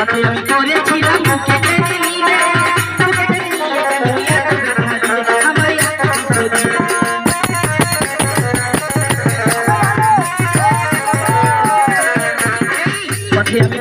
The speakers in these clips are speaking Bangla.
আমি করেছিলাম বুকে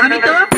Anita?